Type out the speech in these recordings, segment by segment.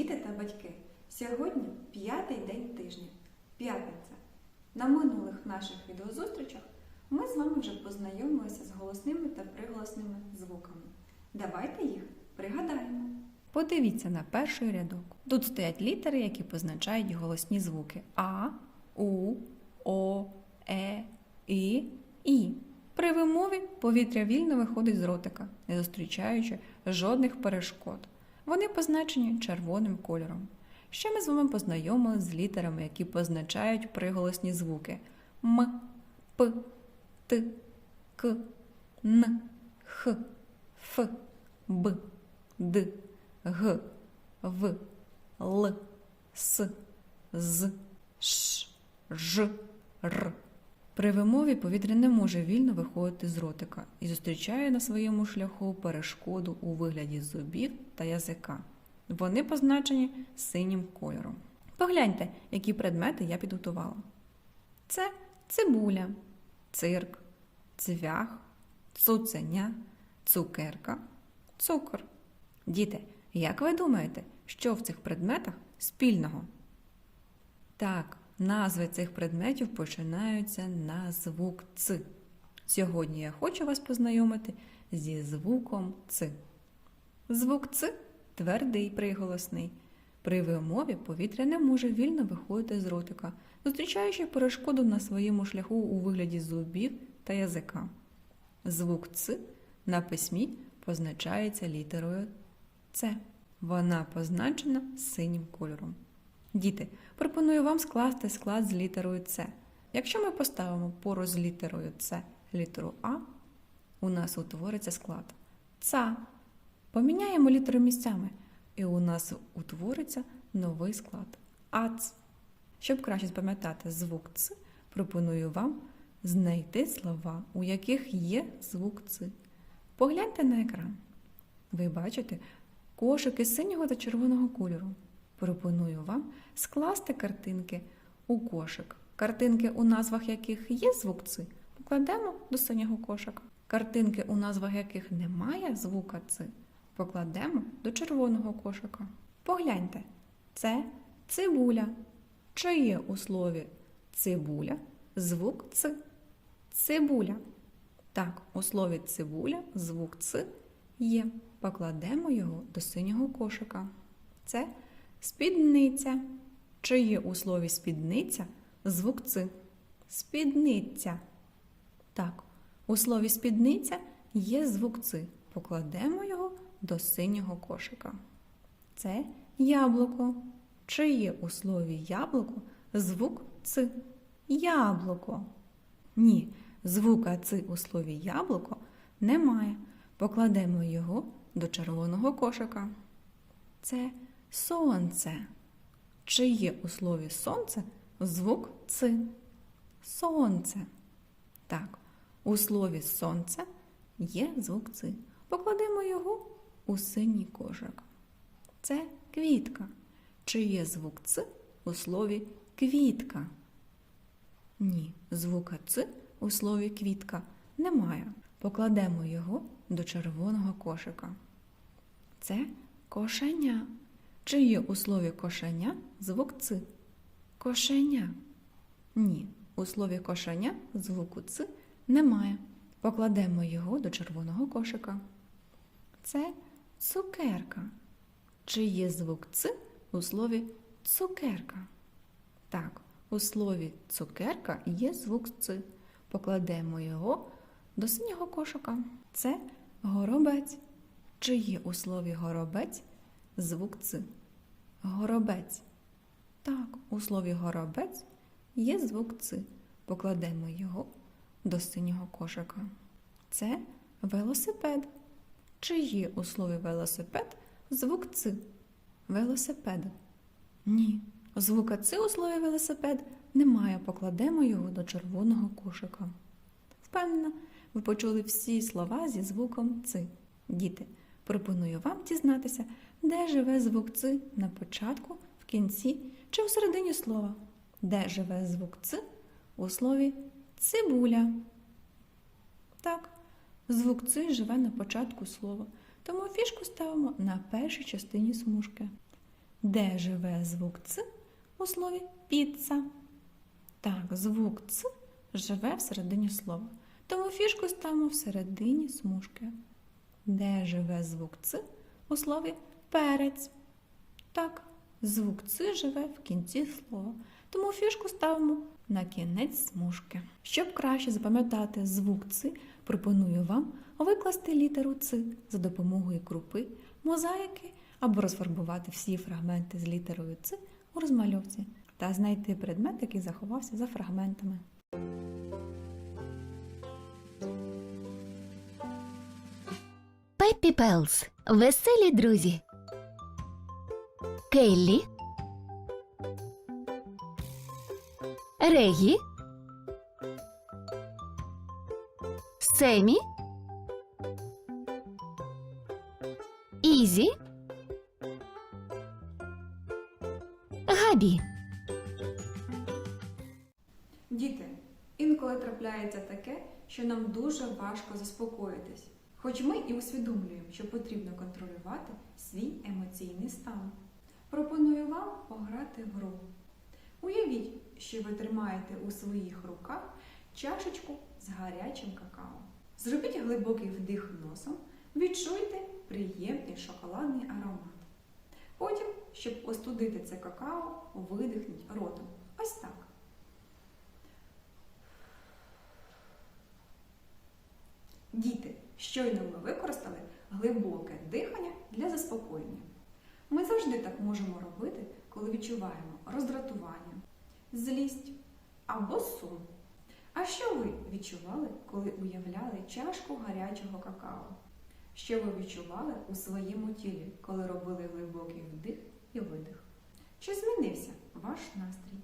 діти та батьки! Сьогодні п'ятий день тижня, п'ятниця. На минулих наших відеозустрічах ми з вами вже познайомилися з голосними та приголосними звуками. Давайте їх пригадаємо. Подивіться на перший рядок. Тут стоять літери, які позначають голосні звуки А, У, О, Е, І, І. При вимові повітря вільно виходить з ротика, не зустрічаючи жодних перешкод. Вони позначені червоним кольором. Ще ми з вами познайомилися з літерами, які позначають приголосні звуки М, П, Т, К, Н, Х, Ф, Б, Д, Г, В, Л, С, З, Ш, Ж, Р. При вимові повітря не може вільно виходити з ротика і зустрічає на своєму шляху перешкоду у вигляді зубів та язика. Вони позначені синім кольором. Погляньте, які предмети я підготувала. Це цибуля, цирк, цвях, цуценя, цукерка, цукор. Діти, як ви думаєте, що в цих предметах спільного? Так, назви цих предметів починаються на звук Ц. Сьогодні я хочу вас познайомити зі звуком Ц. Звук Ц твердий приголосний. При вимові повітря не може вільно виходити з ротика, зустрічаючи перешкоду на своєму шляху у вигляді зубів та язика. Звук Ц на письмі позначається літерою С. Вона позначена синім кольором. Діти, пропоную вам скласти склад з літерою С. Якщо ми поставимо поруч з літерою С літеру А, у нас утвориться склад ЦА. Поміняємо літери місцями, і у нас утвориться новий склад АЦ. Щоб краще запам'ятати звук Ц, пропоную вам знайти слова, у яких є звук Ц. Погляньте на екран. Ви бачите кошики синього та червоного кольору. Пропоную вам скласти картинки у кошик. Картинки, у назвах яких є звук Ц, покладемо до синього кошика. Картинки, у назвах яких немає звука Ц, покладемо до червоного кошика. Погляньте, це цибуля. Чи є у слові цибуля звук Ц? Цибуля. Так, у слові цибуля звук Ц є. Покладемо його до синього кошика. Це спідниця. Чи є у слові спідниця звук Ц? Спідниця. Так, у слові спідниця є звук Ц. Покладемо його до синього кошика. Це яблуко. Чи є у слові яблуко звук Ц? Яблуко. Ні, звука Ц у слові яблуко немає. Покладемо його до червоного кошика. Це сонце. Чи є у слові сонце звук Ц? Сонце. Так, у слові сонце є звук Ц. Покладемо його у синій кошик. Це квітка. Чи є звук Ц у слові квітка? Ні, звука Ц у слові квітка немає. Покладемо його до червоного кошика. Це кошеня. Чи є у слові кошеня звук Ц? Кошеня. Ні, у слові кошеня звуку Ц немає. Покладемо його до червоного кошика. Це цукерка. Чи звук Ц у слові цукерка? Так, у слові цукерка є звук Ц. Покладемо його до синього кошика. Це горобець. Чи у слові горобець звук Ц? Горобець. Так, у слові горобець є звук Ц. Покладемо його до синього кошика. Це велосипед. Чи є у слові велосипед звук Ц? Велосипед. Ні. Звука Ц у слові велосипед немає. Покладемо його до червоного кошика. Впевнена, ви почули всі слова зі звуком Ц. Діти, пропоную вам дізнатися, де живе звук Ц на початку, в кінці чи в середині слова. Де живе звук Ц у слові цибуля. Так, звук Ц живе на початку слова, тому фішку ставимо на першій частині смужки. Де живе звук Ц у слові піца? Так, звук Ц живе всередині слова. Тому фішку ставимо всередині смужки. Де живе звук Ц у слові перець? Так, звук Ц живе в кінці слова. Тому фішку ставимо на кінець смужки. Щоб краще запам'ятати звук Ц, пропоную вам викласти літеру Ц за допомогою крупи, мозаїки або розфарбувати всі фрагменти з літерою Ц у розмальовці та знайти предмет, який заховався за фрагментами. Пеппі Пелс. Веселі друзі. Келлі. Регі. Семі. Ізі. Габі. Діти, інколи трапляється таке, що нам дуже важко заспокоїтись. Хоч ми і усвідомлюємо, що потрібно контролювати свій емоційний стан. Пропоную вам пограти в гру. Уявіть, що ви тримаєте у своїх руках чашечку з гарячим какао. Зробіть глибокий вдих носом, відчуйте приємний шоколадний аромат. Потім, щоб остудити це какао, видихніть ротом. Ось так. Діти, щойно ми використали глибоке дихання для заспокоєння. Ми завжди так можемо робити, коли відчуваємо роздратування, злість або сум. А що ви відчували, коли уявляли чашку гарячого какао? Що ви відчували у своєму тілі, коли робили глибокий вдих і видих? Чи змінився ваш настрій?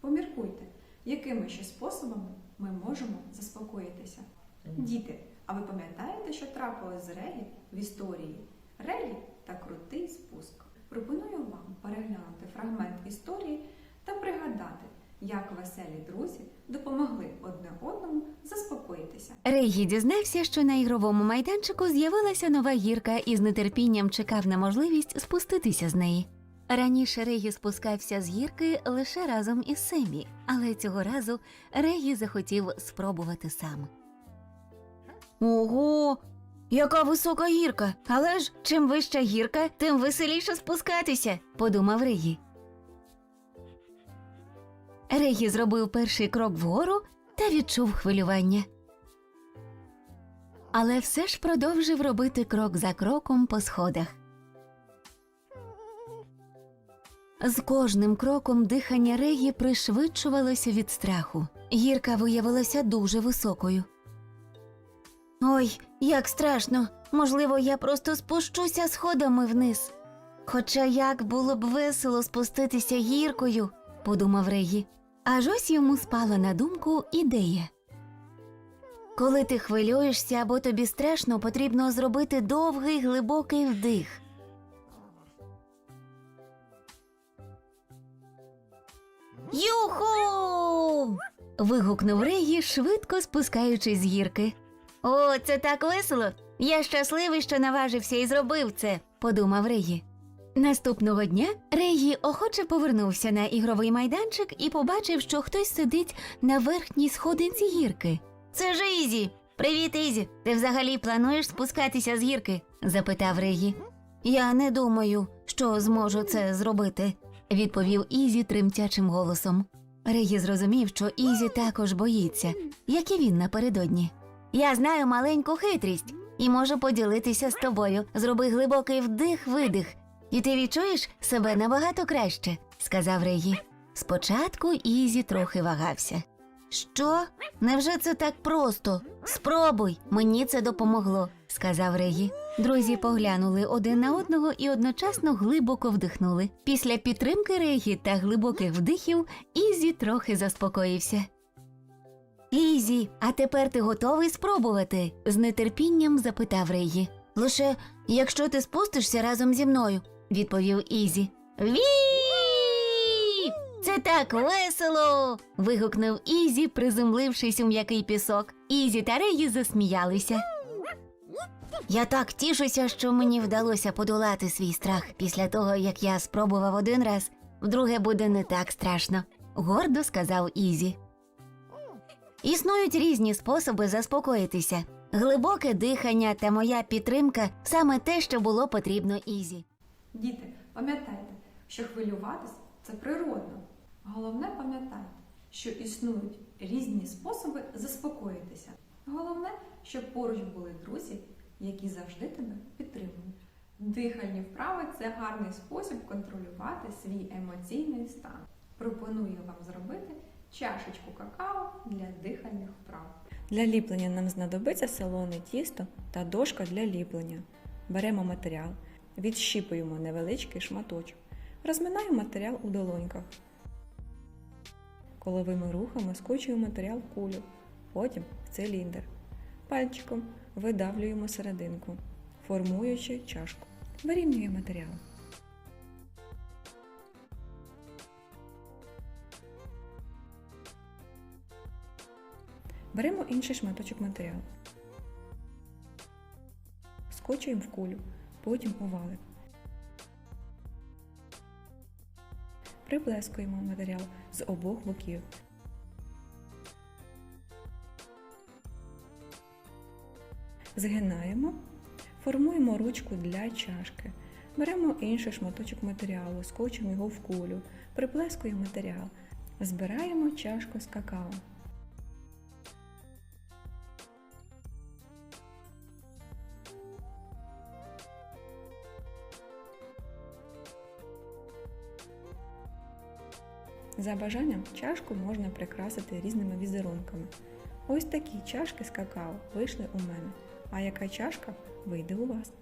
Поміркуйте, якими ще способами ми можемо заспокоїтися. Діти, а ви пам'ятаєте, що трапилось з Регі в історії? Регі та крутий спуск. Пропоную вам переглянути фрагмент історії та пригадати, як веселі друзі допомогли одне одному заспокоїтися. Регі дізнався, що на ігровому майданчику з'явилася нова гірка і з нетерпінням чекав на можливість спуститися з неї. Раніше Регі спускався з гірки лише разом із Семі, але цього разу Регі захотів спробувати сам. Ого, яка висока гірка! Але ж чим вища гірка, тим веселіше спускатися, подумав Регі. Регі зробив перший крок вгору та відчув хвилювання. Але все ж продовжив робити крок за кроком по сходах. З кожним кроком дихання Регі пришвидшувалося від страху. Гірка виявилася дуже високою. Ой, як страшно. Можливо, я просто спущуся сходами вниз. Хоча як було б весело спуститися гіркою, подумав Регі. Аж ось йому спала на думку ідея. Коли ти хвилюєшся або тобі страшно, потрібно зробити довгий глибокий вдих. Юху. вигукнув Регі, швидко спускаючись з гірки. О, це так весело! Я щасливий, що наважився і зробив це, подумав Регі. Наступного дня Регі охоче повернувся на ігровий майданчик і побачив, що хтось сидить на верхній сходинці гірки. Це ж Ізі. Привіт, Ізі. Ти взагалі плануєш спускатися з гірки? запитав Регі. Я не думаю, що зможу це зробити, відповів Ізі тремтячим голосом. Регі зрозумів, що Ізі також боїться, як і він напередодні. Я знаю маленьку хитрість і можу поділитися з тобою. Зроби глибокий вдих-видих, і ти відчуєш себе набагато краще, сказав Регі. Спочатку Ізі трохи вагався. Що? Невже це так просто? Спробуй, мені це допомогло, сказав Регі. Друзі поглянули один на одного і одночасно глибоко вдихнули. Після підтримки Регі та глибоких вдихів Ізі трохи заспокоївся. Ізі, а тепер ти готовий спробувати? з нетерпінням запитав Регі. Лише якщо ти спустишся разом зі мною, відповів Ізі. Ві! Це так весело. вигукнув Ізі, приземлившись у м'який пісок. Ізі та Регі засміялися. Я так тішуся, що мені вдалося подолати свій страх після того, як я спробував один раз, вдруге буде не так страшно, гордо сказав Ізі. Існують різні способи заспокоїтися. Глибоке дихання та моя підтримка саме те, що було потрібно Ізі. Діти, пам'ятайте, що хвилюватись це природно. Головне пам'ятайте, що існують різні способи заспокоїтися. Головне, щоб поруч були друзі, які завжди тебе підтримують. Дихальні вправи це гарний спосіб контролювати свій емоційний стан. Пропоную вам зробити чашечку какао для дихальних вправ. Для ліплення нам знадобиться солоне тісто та дошка для ліплення. Беремо матеріал, відщіпуємо невеличкий шматочок, розминаємо матеріал у долоньках. Коловими рухами скочуємо матеріал в кулю, потім в циліндр. Пальчиком видавлюємо серединку, формуючи чашку. Вирівнюємо матеріал. Беремо інший шматочок матеріалу. Скочуємо в кулю, потім у валик. Приплескуємо матеріал з обох боків. Згинаємо, формуємо ручку для чашки. Беремо інший шматочок матеріалу, скочимо його в кулю, приплескуємо матеріал. Збираємо чашку з какао. За бажанням чашку можна прикрасити різними візерунками. Ось такі чашки з какао вийшли у мене. А яка чашка вийде у вас?